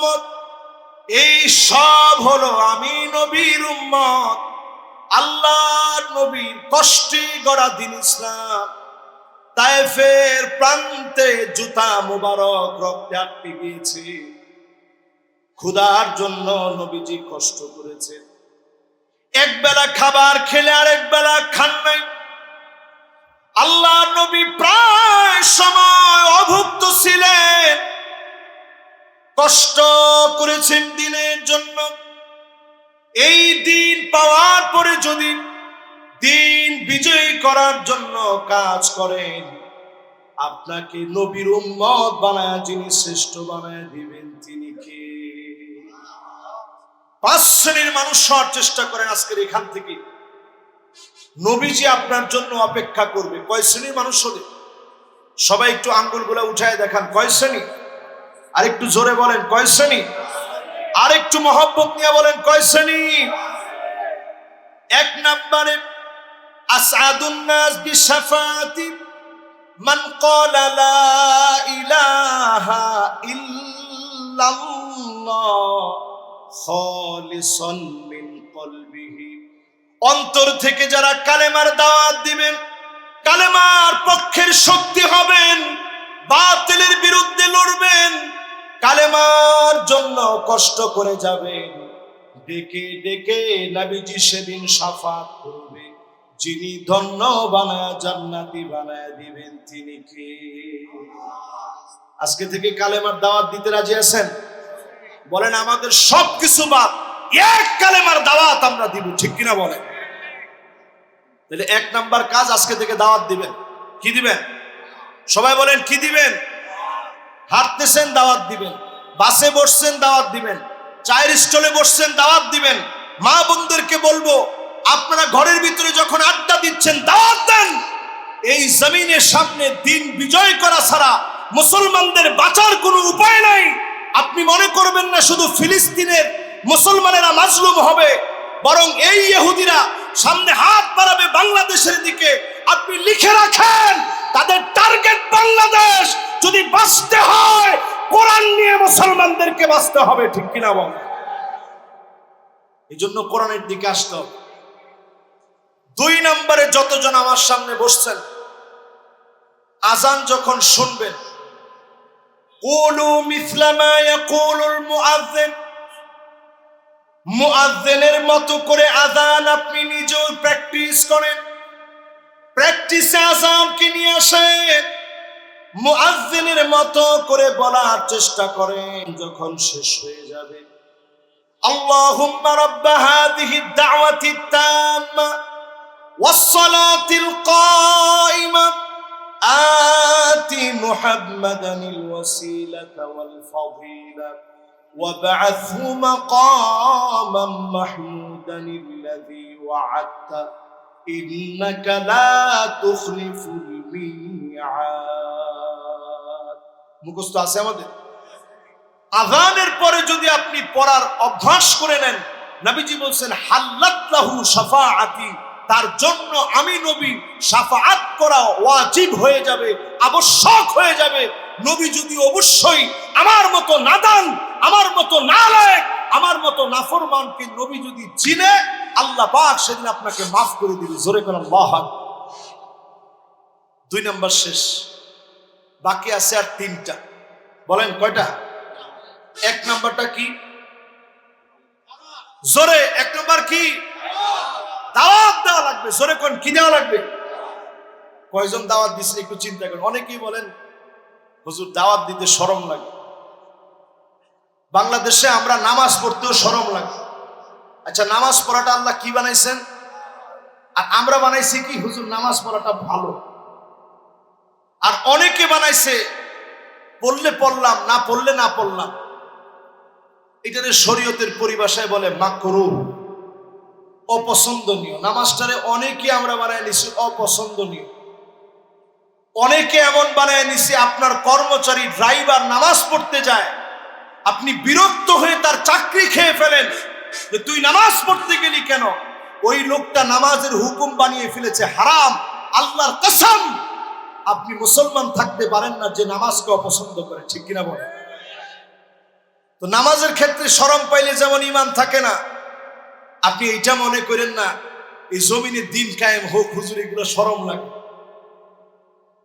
উম্মত এই সব হলো আমি নবীর উম্মত। আল্লাহর নবীর কষ্টে গড়া দিন ইসলাম। তায়েফের প্রান্তে জুতা মুবারক রক্তে আটকে গিয়েছে। ক্ষুধার জন্য নবীজি কষ্ট করেছে এক বেলা খাবার খেলে আরেক বেলা খান নাই। আল্লাহ নবী প্রায় সময় কষ্ট করেছেন দিনের জন্য। এই দিন পাওয়ার পরে যদি দিন বিজয়ী করার জন্য কাজ করেন, আপনাকে নবীর উম্মত বানায়, যিনি শ্রেষ্ঠ বানায় দিবেন, তিনি কে? পাঁচ শ্রেণির মানুষ হওয়ার চেষ্টা করেন আজকের এখান থেকে। নবীজি আপনার জন্য অপেক্ষা করবে। কয় শ্রেণির মানুষ হলে? সবাই একটু আঙ্গুলগুলো উঠায় দেখান। কয় শ্রেণি? আর একটু জোরে বলেন, কয় শ্রেণি? আর একটু মহব্বত নিয়ে বলেন, কয় শ্রেণি? এক নম্বরে, আসাদুন নাস বিশাফাতি মান ক্বালা লা ইলাহা ইল্লাল্লাহ খালিসান মিন অন্তর থেকে যারা কালেমার দাওয়াত দিবেন, কালেমার পক্ষের শক্তি হবেন, বাতিলের বিরুদ্ধে লড়বেন কালেমার জন্য কষ্ট করে যাবেন ডেকে ডেকে নাবিজি সেদিন সাফাত করবে। যিনি ধন্য বানায় জান্নাতি বানায় দিবেন তিনি কে? আজকে থেকে কালেমার দাওয়াত দিতে রাজি আছেন? বলেন, আমাদের সব কিছু বাদ। এক কালেমার দাওয়াত আমরা দিব, ঠিক কিনা বলেন? তাহলে এক নাম্বার কাজ আজকে থেকে দাওয়াত দিবেন। কি দিবেন? সবাই বলেন, কি দিবেন? হাঁটতেছেন দাওয়াত দিবেন, বাসে বসছেন দাওয়াত দিবেন, চায়ের স্টলে বসছেন দাওয়াত দিবেন, মা বোনদেরকে বলব, আপনারা ঘরের ভিতরে যখন আড্ডা দিচ্ছেন, দাওয়াত দেন। এই জমিনের সামনে দিন বিজয় করা ছাড়া মুসলমানদের বাঁচার কোনো উপায় নাই। আপনি মনে করবেন না শুধু ফিলিস্তিনের মুসলমানেরা মাজলুম হবে, বরং এই ইহুদিরা সামনে হাত বাড়াবে বাংলাদেশের দিকে। আপনি লিখে রাখেন, তাদের টার্গেট বাংলাদেশ। যদি বাঁচতে হয়, কোরআন নিয়ে মুসলমানদেরকে বাঁচতে হবে, ঠিক কিনা বল? এই জন্য কোরআনের দিকে আসতে হবে। দুই নম্বরে যতজন আমার সামনে বসছেন, আজান যখন শুনবেন মতো করে আজান আপনি নিজেও প্র্যাকটিস করেন। প্র্যাকটিসে আজানকে নিয়ে আসেন। মুআজ্জিনের মতো করে বলার চেষ্টা করেন যখন শেষ হয়ে যাবে আল্লাহুম্মা রাব্ব হাদিহি দাওয়াতি তাম্মা والصلاة القائمة آت محمدا الوسيلة والفضيلة وابعثه مقاما محمودا الذي وعدت إنك لا تخلف الميعاد মুখস্থ আছে আমাদের। আজানের পরে যদি আপনি পড়ার অভ্যাস করে নেন, নবীজি বলছেন, হাল্লাত লাহু শাফাআতি, তার জন্য আমি নবী সাফাআত করা ওয়াজিব হয়ে যাবে, আবশ্যক হয়ে যাবে। নবী যদি অবশ্যই আমার মতো নাদান আমার মতো নালায়েক আমার মতো নাফরমানকে নবী যদি চিনে, আল্লাহ পাক সেদিন আপনাকে মাফ করে দিবে। জোরে আল্লাহ দুই নম্বর শেষ। বাকি আছে আর তিনটা। বলেন কয়টা? এক নম্বরটা কি? জোরে, এক নম্বর কি? দাওয়াত দেওয়া লাগবে। জোরে কোন, কি দেওয়া লাগবে? কয়জন দাওয়াত দিচ্ছে একটু চিন্তা করেন। অনেকেই বলেন, হুজুর, দাওয়াত দিতে সরম লাগে। বাংলাদেশে আমরা নামাজ পড়তেও সরম লাগে। আচ্ছা নামাজ পড়াটা আল্লাহ কি বানাইছেন? আর আমরা বানাইছি কি? হুজুর, নামাজ পড়াটা ভালো। আর অনেকে বানাইছে, পড়লে পড়লাম, না পড়লে না পড়লাম। এটারে শরীয়তের পরিভাষায় বলে মাকরু। অপছন্দনীয়। নামাজটারে অনেকে আমরা বানায় নিছি অপছন্দনীয়। অনেকে এমন বানায় নিছি, আপনার কর্মচারী ড্রাইভার নামাজ পড়তে যায়, আপনি বিরক্ত হয়ে তার চাকরি খেয়ে ফেলেন, যে তুই নামাজ পড়তে গেলি কেন? ওই লোকটা নামাজের হুকুম বানিয়ে ফেলেছে, হারাম, আল্লাহর কসম। আপনি মুসলমান থাকতে পারেন না যে নামাজকে অপছন্দ করে, ঠিক কিনা বলেন? তো নামাজের ক্ষেত্রে শরম পাইলে যেমন ইমান থাকে না, আপনি এইটা মনে করেন না, এই জমিনে দিন কায়েম হোক, হুজুর, এগুলো শরম লাগে।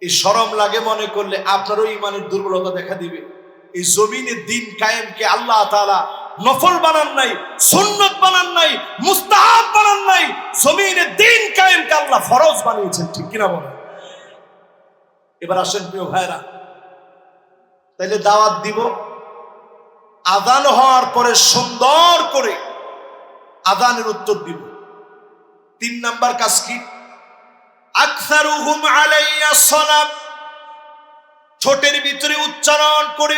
এই শরম লাগে মনে করলে আপনারও ইমানের দুর্বলতা দেখা দিবে। এই জমিনে দিন কায়েমকে আল্লাহ তাআলা নফল বানান নাই, সুন্নত বানান নাই, মুস্তাহাব বানান নাই, জমিনে দিন কায়েমকে আল্লাহ ফরজ বানিয়েছেন, ঠিক কিনা বলেন? এবার আসেন প্রিয় ভাইরা তাইলে দাওয়াত দিব। আদান হওয়ার পরে সুন্দর করে আদানের উত্তর দিব। তিন নাম্বার কাজ কি? ঠোঁটের ভিতরে উচ্চারণ করে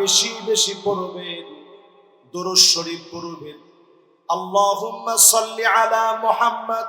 বেশি বেশি পড়বেন, দুরূদ শরীফ পড়বেন। সাল্লি আলা মুহাম্মদ।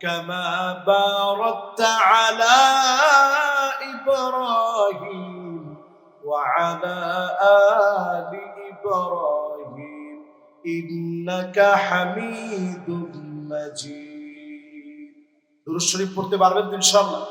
كما باركت على إبراهيم وعلى آل إبراهيم إنك حميد مجيد দুরুদ শরীফ পড়তে পারবেন তো ইনশাআল্লাহ